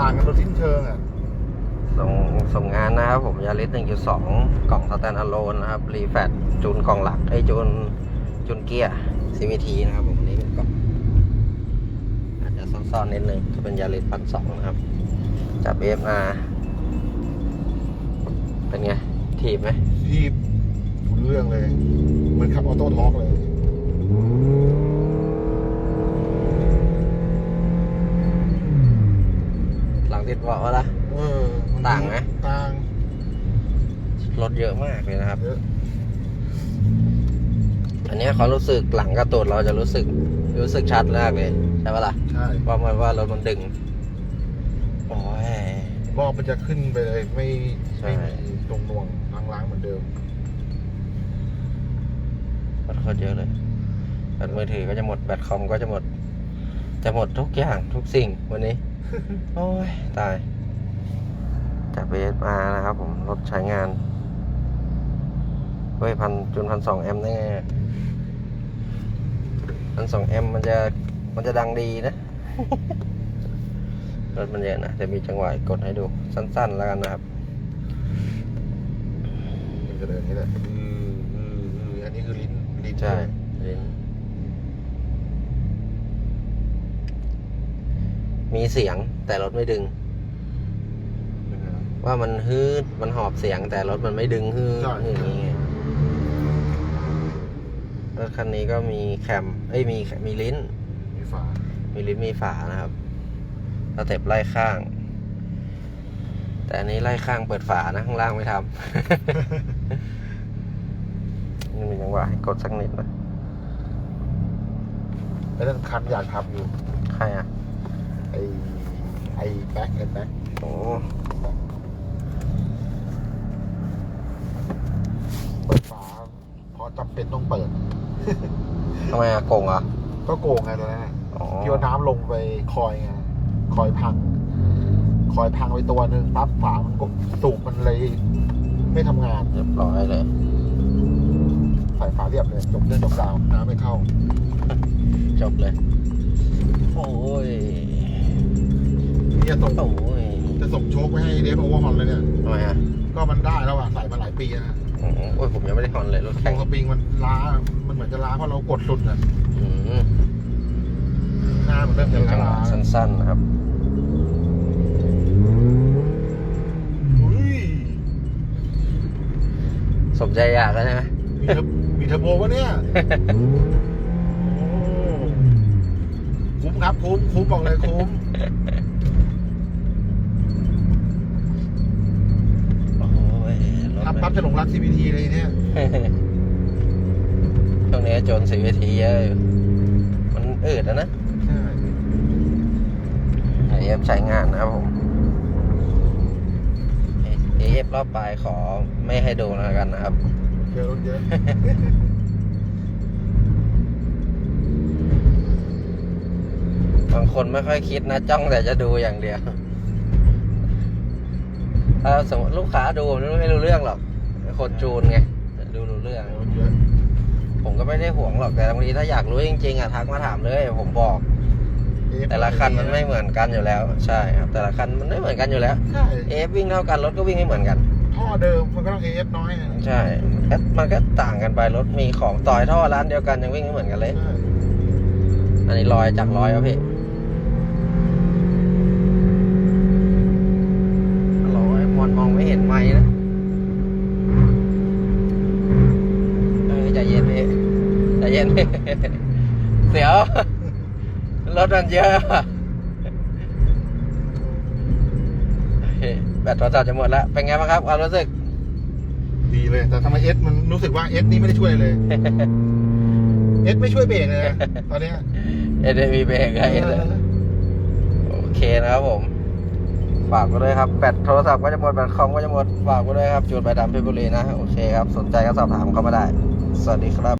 ต่างกันโดยสิ้นเชิงอะส่งส่งงานนะครับผมยาริส1.2กล่องสแตนอะโลนนะครับ รีแฟตจูนกล่องหลักไอยจูนจูนเกียร์ CVT นะครับผมอันนี้เป็นกล่องอาจจะซ่อนๆนิดนึงก็เป็นยาริสพันสองนะครับ จับ FR เป็นไง ถีบไหมที่รู้เรื่องเลย เหมือนขับออโต้ทอล์กเลย หลังติดเบาะละเออต่างไหมต่าง รถเยอะมากเลยนะครับเยอะอันเนี้ยเขารู้สึกหลังกระตูดเราจะรู้สึก รู้สึกชัดมากเลย ใช่ปะล่ะ ใช่ว่ามันว่ารถมันดึง โอ้ยรอบมันจะขึ้นไปเลย ไม่ใช่ไม่มีตรงน่วงล้างๆเหมือนเดิมรถโคตรเยอะเลยแบตมือถือก็จะหมดแบตคอมก็จะหมด จะหมดทุกอย่างทุกสิ่งวันนี้ โอ้ย ตาย จากเบสมานะครับผม รถใช้งาน เฮ้ยพันจุนพันสองแอมได้ไงพันสองแอมมันจะ มันจะดังดีนะ รถมันเยอะนะแต่มีจังหวะกดให้ดูสั้น ๆ แล้วกันนะครับมันจะเดินนี่แหละอืออืออืออันนี้คือลิ้นลิ้นใช่ไหมลิ้น มีเสียงแต่รถไม่ดึงยังไงนะว่ามันฮืดมันหอบเสียงแต่รถมันไม่ดึงฮืดใช่อย่างนี้ไงรถคันนี้ก็มีแคมเอ้ยมีมีลิ้น มีฝา มีลิ้นมีฝานะครับสเต็ปไล่ข้าง แต่อันนี้ไล่ข้างเปิดฝานะข้างล่างไม่ทำนี่มีจังหวะให้กดสักนิดนะแล้วนั่นคันอยากทำอยู่ ใครอะไอไอแบ็คไอแบ็คโอ้เปิดฝาเพราะจำเป็นต้องเปิด ทำไมอะโกงเหรอะก็โกงไงตัวนั้นน่ะอ๋อที่ว่าน้ำลงไปคอยไงคอยพัง คอยพังไปตัวหนึ่งปั๊บฝามันก็สูบมันเลย ไม่ทำงาน เรียบร้อยเลย ใส่ฝาเรียบเลยจบเรื่องจบราวน้ำไม่เข้า จบเลยโอ้ยนี่ จะส่งโอ้ยจะส่งโชคไปให้เดฟโอเวอร์ฮอนเลยเนี่ย ทำไมอะก็มันได้แล้วอะใส่มาหลายปีแล้วนะอืมโอ้ยผมยังไม่ได้ฮอนเลยรถตรแข่งงสปริงมันล้า มันเหมือนจะล้าเพราะเรากดสุดอะ อืมหน้ามันเริ่มจะจังหล้าวะสั้นๆนะครับอุ้ยสมใจอยากแล้วใช่ไหมมีเทอร์มีเทอร์โบวะเนี่ย โอ้ คุ้มครับคุ้มคุ้มบอกเลยคุ้ม โอ้ยรถ ขับ ปั๊บจะหลงรัก CVT เลยเนี่ยช่วงนี้โจรสีเวทีเยอะอยู่มันอืดแล้วนะใช่เอฟใช้งานนะครับผมเอฟรอบปลายขอไม่ให้ดูแล้วกันนะครับเจอรถเยอะบางคนไม่ค่อยคิดนะจ้องแต่จะดูอย่างเดียว ถ้าสมมติลูกค้าดูมันไม่รู้เรื่องหรอก คนจูนไงดูรู้เรื่องรถเยอะผมก็ไม่ได้ห่วงหรอกแต่บางทีถ้าอยากรู้จริงๆอะทักมาถามเลย ผมบอก แต่ละคันมันไม่เหมือนกันอยู่แล้ว ใช่ครับ แต่ละคันมันไม่เหมือนกันอยู่แล้วใช่เอฟวิ่งเท่ากันรถก็วิ่งไม่เหมือนกันท่อเดิมมันก็ต้อง AF น้อยนะใช่แอดมันก็ต่างกันไปรถมีของต่อยท่อร้านเดียวกันยังวิ่งไม่เหมือนกันเลยใช่อันนี้ลอยจากลอยครับพี่ลอยมอนมองไม่เห็นไม้นะ เย็นพี่เสียว รถมันเยอะว่ะโอเคแบตโทรศัพท์จะหมดแล้ว เป็นไงบ้างครับความรู้สึก ดีเลย แต่ทำไม S มันรู้สึกว่า S นี่ไม่ได้ช่วยเลย S ไม่ช่วยเบรกเลยนะตอนเนี้ยเอ็ดมีเบรกให้เลยโอเคนะครับผม ฝากไว้ด้วยครับ แบตโทรศัพท์ก็จะหมด แบตคอมก็จะหมด ฝากไว้ด้วยครับจูนไปดำเพชรบุรีนะ โอเคครับ สนใจก็สอบถามเข้ามาได้ สวัสดีครับ